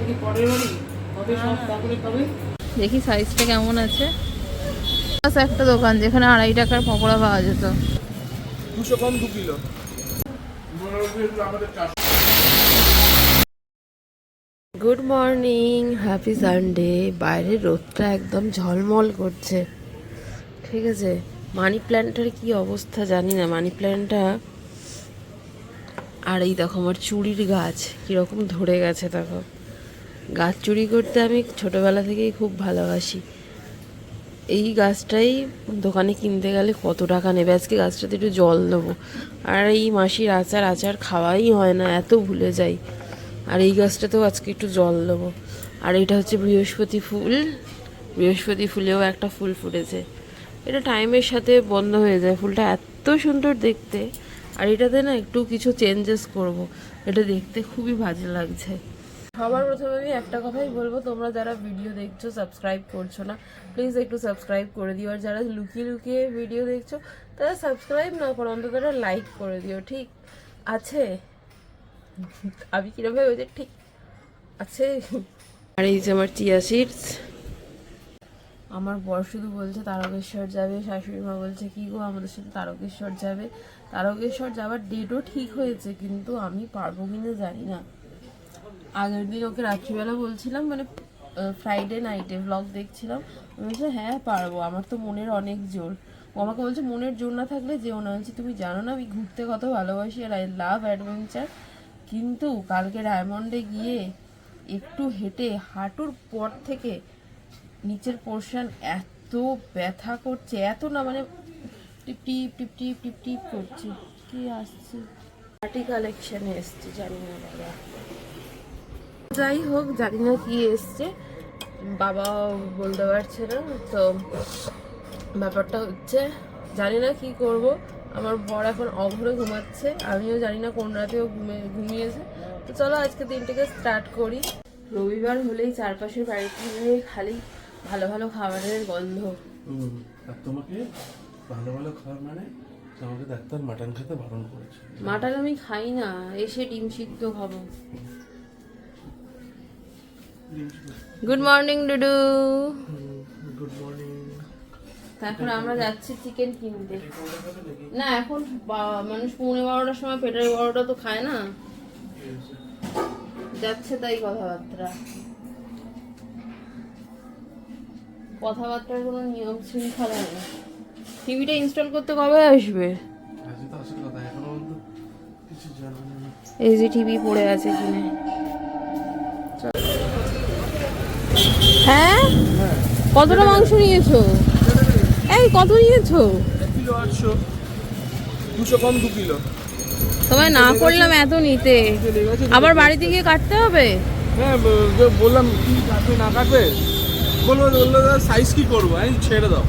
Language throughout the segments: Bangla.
থেকে পরের বাড়ি? কবে সব তারপরে কবে? দেখি সাইজটা কেমন আছে। আচ্ছা, একটা দোকান যেখানে আড়াই টাকার পকোড়া পাওয়া যেত। দুশো কম দু kilo. Good morning happy Sunday বাইরের রোদটা একদম ঝলমল করছে। ঠিক আছে মানি প্ল্যান্টের কি অবস্থা জানি না। মানি প্ল্যান্টটা আর এই দেখো আমার চুড়ির গাছ কীরকম ধরে গেছে দেখো। গাছ চুরি করতে আমি ছোটোবেলা থেকেই খুব ভালোবাসি। এই গাছটাই দোকানে কিনতে গেলে কত টাকা নেবে? আজকে গাছটাতে একটু জল দেবো আর এই মাসির আচার আচার খাওয়াই হয় না, এত ভুলে যাই। আর এই গাছটাতেও আজকে একটু জল দেবো আর এটা হচ্ছে বৃহস্পতি ফুল। বৃহস্পতি ফুলেও একটা ফুল ফুটেছে। এটা টাইমের সাথে বন্ধ হয়ে যায় ফুলটা এত সুন্দর দেখতে। আর এটাতে না একটু কিছু চেঞ্জেস করব। এটা দেখতে খুবই বাজে লাগছে। সবার প্রথমে আমি একটা কথাই বলব তোমরা যারা ভিডিও দেখছ সাবস্ক্রাইব করছ না প্লিজ একটু সাবস্ক্রাইব করে দিও। আর যারা লুকিয়ে লুকিয়ে ভিডিও দেখছ তারা সাবস্ক্রাইব না করো অন্তত লাইক করে দিও ঠিক আছে? আমি কীরকম ভেবেছি ঠিক আছে? আর এই যে আমার চিয়া সিডস আমার বর শুধু বলছে তারকেশ্বর যাবে। শাশুড়ি মা বলছে কি গো আমাদের সাথে তারকেশ্বর যাবে? তারকেশ্বর যাওয়ার ডেটও ঠিক হয়েছে কিন্তু আমি পারব কিনা জানি না। আগের দিন ওকে রাত্রিবেলা বলছিলাম মানে ফ্রাইডে নাইটে ব্লগ দেখছিলাম। বলছি হ্যাঁ পারব, আমার তো মনের অনেক জোর। ও আমাকে বলছে, মনের জোর না থাকলে যেও না। বলছি, তুমি জানো না, আমি ঘুরতে কত ভালোবাসি আর আই লাভ অ্যাডভেঞ্চার কিন্তু কালকে ডায়মন্ডে গিয়ে একটু হেঁটে হাঁটুর পর থেকে নিচের পোর্শন এত ব্যথা করছে, এত না মানে টিপ টিপ টিপ টিপ টিপ টিপ করছে। কি আসছে? পার্টি কালেকশনে এসছে, জানি না যাই হোক জানি না কি এসছে। বাবা বলতে পারছে না তো ব্যাপারটা হচ্ছে জানি না কি করব। আমার বর এখন অঘরে ঘুমাচ্ছে আমিও জানি না কোন রাতেও ঘুমে ঘুমিয়েছে। তো চলো আজকে দিনটাকে স্টার্ট করি। রবিবার হলেই চারপাশের বাড়িতে খালি ভালো ভালো খাবারের গন্ধ। আর তোমাকে ভালো ভালো খাবার মানে তোমাকে ডাক্তার মাটন খেতে বারণ করেছে। মাটন আমি খাই না এসে ডিম সিদ্ধ খাব। গুড মর্নিং ডুডু গুড মর্নিং তারপর আমরা যাচ্ছি চিকেন কিনতে। না এখন বা- মানুষ পৌনে বারোটার সময় পেটের বারোটা তো খায় না। যাচ্ছে তাই কথাবার্তা। কথাবার্তার কোনো নিয়ম শৃঙ্খলা নেই। টিভিটা ইনস্টল করতে কবে আসবে? আজকে তো আসল কথা এখনও পর্যন্ত কিছু জানা নেই। এই যে টিভি পড়ে আছে কিনে। কতটা মাংস নিয়েছো? এই কত নিয়েছো? কিলো আটশো দুশো কম দু কিলো। তোমায় না করলাম এত নিতে। আবার বাড়িতে গিয়ে কাটতে হবে? হ্যাঁ বললাম কি কাটবে না কাটবে? বলল বলল সাইজ কি করব? আমি ছেড়ে দাও।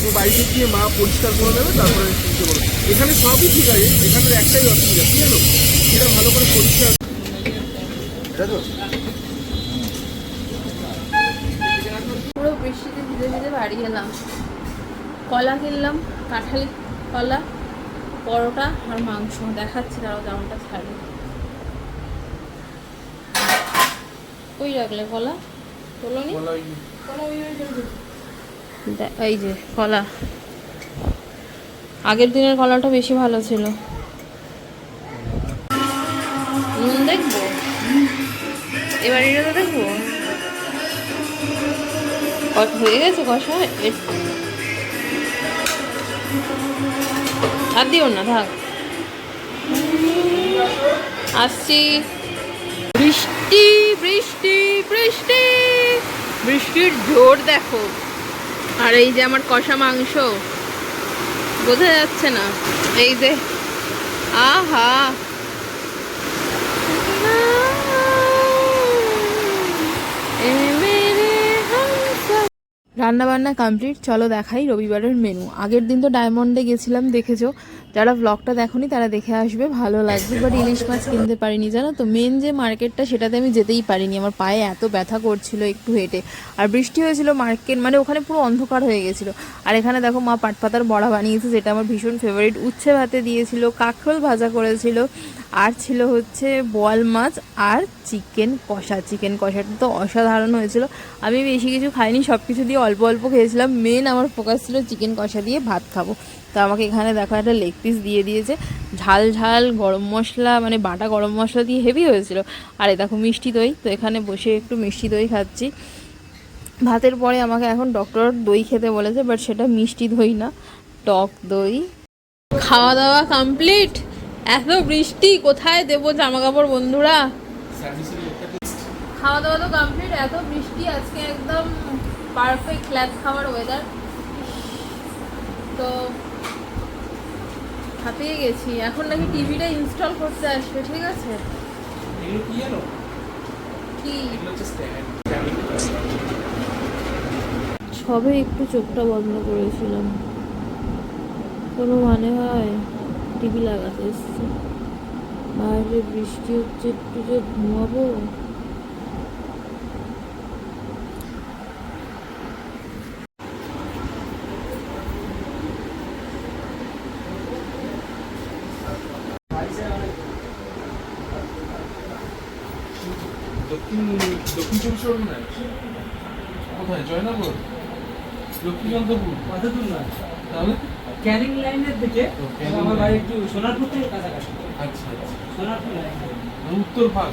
তো বাড়িতে গিয়ে মা পরিষ্কার করে দেবে তারপরে এখানে সবই ঠিক আছে এখানে একটাই অসুবিধা কি জানো এটা ভালো করে পরিষ্কার এটা তো পুরো বৃষ্টিতে ভিজে ভিজে বাড়ি এলাম। কলা কিনলাম কাঁঠাল কলা পরোটা আর মাংস। দেখাচ্ছি তারাও জামাটা ছাড়ে কই রাখলে কলা? তোলনি এই যে কলা। আগের দিনের কলাটা বেশি ভালো ছিল। নুন দেখব? এবার এটা তো দেখব? হয়ে গেছে কষা আর দিও না, থাক। আসছি। বৃষ্টি বৃষ্টি বৃষ্টি। বৃষ্টির জোর দেখো। আর এই যে আমার কষা মাংস, বোঝা যাচ্ছে না। এই যে, আহা এ মেরে হামসফর রান্না বান্না কমপ্লিট, চলো দেখাই রবিবারের মেনু আগের দিন তো ডায়মন্ডে গেছিলাম, দেখেছ? যারা ব্লগটা দেখোনি, তারা দেখে আসবে, ভালো লাগবে। বাট ইলিশ মাছ কিনতে পারিনি, জানো তো? মেন যে মার্কেটটা সেটাতে আমি যেতেই পারিনি। আমার পায়ে এত ব্যথা করছিল একটু হেঁটে। আর বৃষ্টি হয়েছিল মার্কেট মানে ওখানে পুরো অন্ধকার হয়ে গেছিল। আর এখানে দেখো মা পাটপাতার বড়া বানিয়েছে, যেটা আমার ভীষণ ফেভারিট উচ্ছে ভাতে দিয়েছিল, কাঁকরোল ভাজা করেছিল, আর ছিল হচ্ছে বোয়াল মাছ আর চিকেন কষা। চিকেন কষাটা তো অসাধারণ হয়েছিল। আমি বেশি কিছু খাইনি সব কিছু দিয়ে অল্প অল্প খেয়েছিলাম। মেন আমার ফোকাস ছিল চিকেন কষা দিয়ে ভাত খাব। তো আমাকে এখানে দেখো একটা লেগ পিস দিয়ে দিয়েছে। ঝাল ঝাল গরম মশলা মানে বাটা গরম মশলা দিয়ে হেভি হয়েছিল। আর এই দেখো মিষ্টি দই। তো এখানে বসে একটু মিষ্টি দই খাচ্ছি। ভাতের পরে আমাকে এখন ডক্টর দই খেতে বলেছে বাট সেটা মিষ্টি দই না টক দই। খাওয়া দাওয়া কমপ্লিট এত বৃষ্টি কোথায় দেবো জামা কাপড় বন্ধুরা খাওয়া দাওয়া তো কমপ্লিট এত বৃষ্টি আজকে একদম পারফেক্ট ল্যাব খাওয়ার ওয়েদার তো হাঁপিয়ে গেছি। এখন নাকি টিভিটা ইনস্টল করতে আসবে ঠিক আছে? কি সবে একটু চোখটা বন্ধ করেছিলাম। কোনো মানে হয়? টিভি লাগাতে এসছে। বাইরে বৃষ্টি হচ্ছে একটু যে ঘুমাবো? দক্ষিণ দক্ষিণ চব্বিশ পরগনায় কোথায় জয়নগর লক্ষ্মীকান্তপুর মাথাদুর নয় তাহলে ক্যানিং লাইনের দিকে আমার বাড়ি একটু সোনারপুর থেকে কাছাকাছি আচ্ছা আচ্ছা সোনারপুর লাইন উত্তর ভাগ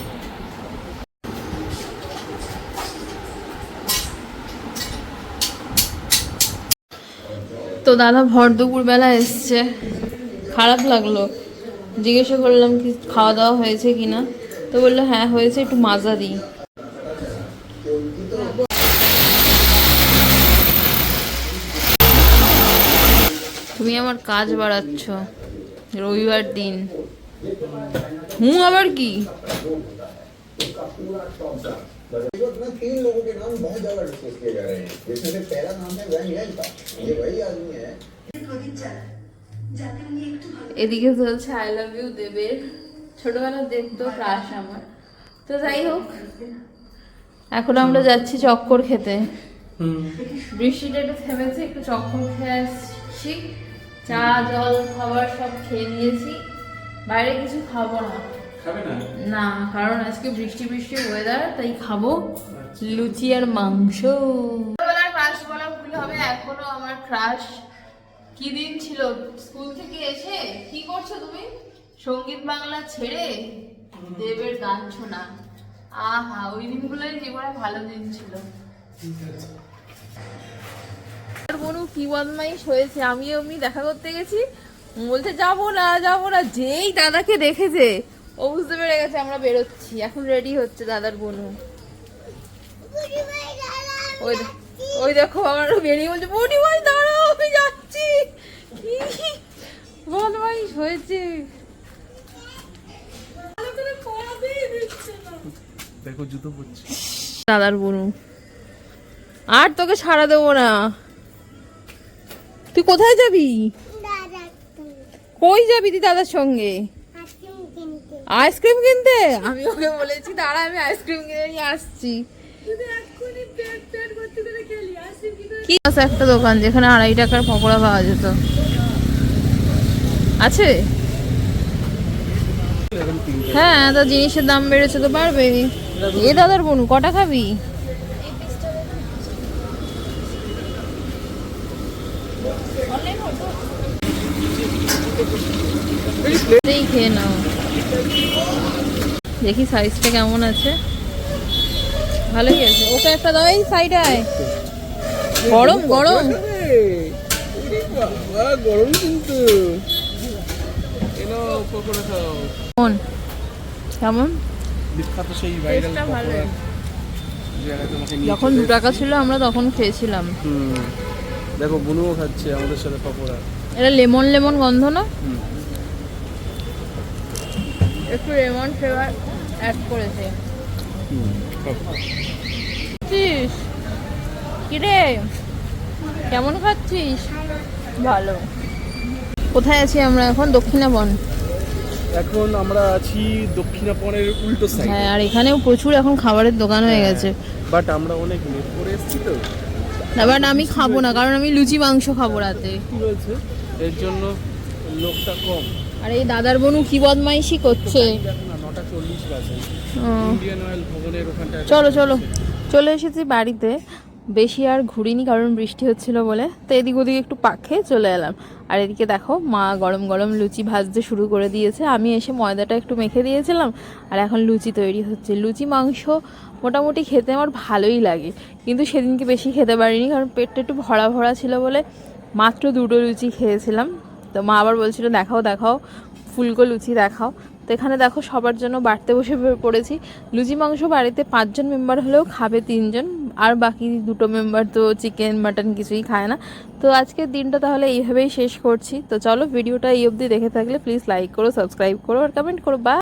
তো দাদা ভর দুপুরবেলা এসছে খারাপ লাগল। জিজ্ঞাসা করলাম কি খাওয়া দাওয়া হয়েছে কি না তো বললো হ্যাঁ হয়েছে একটু মাজা দিই তুমি আমার কাজ বাড়াচ্ছ রবিবার দিন হুঁ আবার কি उसमें तीन लोगों के नाम बहुत ज्यादा डिस्कस किए जा रहे हैं जिसमें से पहला नाम है वैन यही का ये वही आदमी है এদিকে চলছে আই লাভ ইউ দেবের ছোটবেলার দেব তো ক্রাশ আমার। তো যাই হোক এখন আমরা যাচ্ছি চক্কর খেতে। বৃষ্টিটা একটু থেমেছে একটু চক্কর খেয়ে আসছি। চা জল খাবার সব খেয়ে নিয়েছি। বাইরে কিছু খাব না। না? না কারণ আজকে বৃষ্টি বৃষ্টি ওয়েদার তাই খাব লুচি আর মাংস। ছোটবেলার ক্রাশ বলা ভুল হবে এখনও আমার ক্রাশ কি দিন ছিল? স্কুল থেকে এসে কি করছ তুমি? সংগীত বাংলা ছেড়ে দেবের গান শোনা। আহা, ওই দিনগুলোই জীবনে ভালো দিন ছিল। বনু, কি বদমাইশ হয়েছে? আমি অমনি দেখা করতে গেছি। বলছে, যাব না যাব না। যেই দাদাকে দেখেছে, ও বুঝতে পেরে গেছে, আমরা বেরোচ্ছি। এখন রেডি হচ্ছে দাদার বনু। ওই ওই দেখো, আমার বেরিয়ে বলছে, বনি ভাই, দাঁড়াও, আমি যাচ্ছি। বদমাইশ হয়েছে। দেখো জুতো পরছি। দাদার বনু আর তোকে ছাড়া দেবো না। তুই কোথায় যাবি? কই যাবি তুই দাদার সঙ্গে? আইসক্রিম কিনতে? আমি ওকে বলেছি দাঁড়া আমি আইসক্রিম কিনে নিয়ে আসছি। কি আছে একটা দোকান যেখানে আড়াই টাকার পকোড়া পাওয়া যেত। আছে? হ্যাঁ তো জিনিসের দাম বেড়েছে তো পারবে। এ দাদার বোন কটা খাবি? খেয়ে নাও। দেখি সাইজটা কেমন আছে। ভালোই আছে। ওকে একটা দাও এই সাইডে আয় গরম। গরম গরম কিন্তু কেমন? বিখ্যাত সেই ভাইরাল যখন দু টাকা ছিল আমরা তখন খেয়েছিলাম। দেখো বুনুও খাচ্ছে আমাদের সাথে পকোড়া। এটা লেমন লেমন গন্ধ না? একটু লেমন ফ্লেভার অ্যাড করেছে। খাচ্ছিস? কিরে? কেমন খাচ্ছিস? ভালো। কোথায় আছি আমরা এখন? দক্ষিণাবন। এখন আমরা আছি দক্ষিণাপনের উল্টো সাইড হ্যাঁ আর এখানেও প্রচুর এখন খাবারের দোকান হয়ে গেছে। বাট আমরা অনেক লেট করে এসেছি তো। এবার আমি খাব না কারণ আমি লুচি মাংস খাব রাতে। কি হয়েছে এর জন্য লোকটা কম। আর এই দাদার বোনু কি বদমাইশি করছে? না চলো চলো। চলে এসেছি বাড়িতে। বেশি আর ঘুরিনি কারণ বৃষ্টি হচ্ছিল বলে। তো এদিক ওদিক একটু পাখে চলে এলাম। আর এদিকে দেখো, মা গরম গরম লুচি ভাজতে শুরু করে দিয়েছে। আমি এসে ময়দাটা একটু মেখে দিয়েছিলাম আর এখন লুচি তৈরি হচ্ছে। লুচি, মাংস মোটামুটি খেতে আমার ভালোই লাগে। কিন্তু সেদিনকে বেশি খেতে পারিনি কারণ পেটটা একটু ভরা ভরা ছিল বলে মাত্র দুটো লুচি খেয়েছিলাম। তো মা আবার বলছিল, দেখাও দেখাও, ফুলকো লুচি দেখাও। তো এখানে দেখো সবার জন্য বাড়তে বসে পড়েছি। লুচি, মাংস বাড়িতে পাঁচজন মেম্বার হলেও খাবে তিনজন। আর বাকি দুটো মেম্বার তো চিকেন মাটন কিছুই খায় না। তো আজকের দিনটা তাহলে এইভাবেই শেষ করছি। তো চলো ভিডিওটা এই অবধি দেখে থাকলে প্লিজ লাইক করো সাবস্ক্রাইব করো আর কমেন্ট করো। বা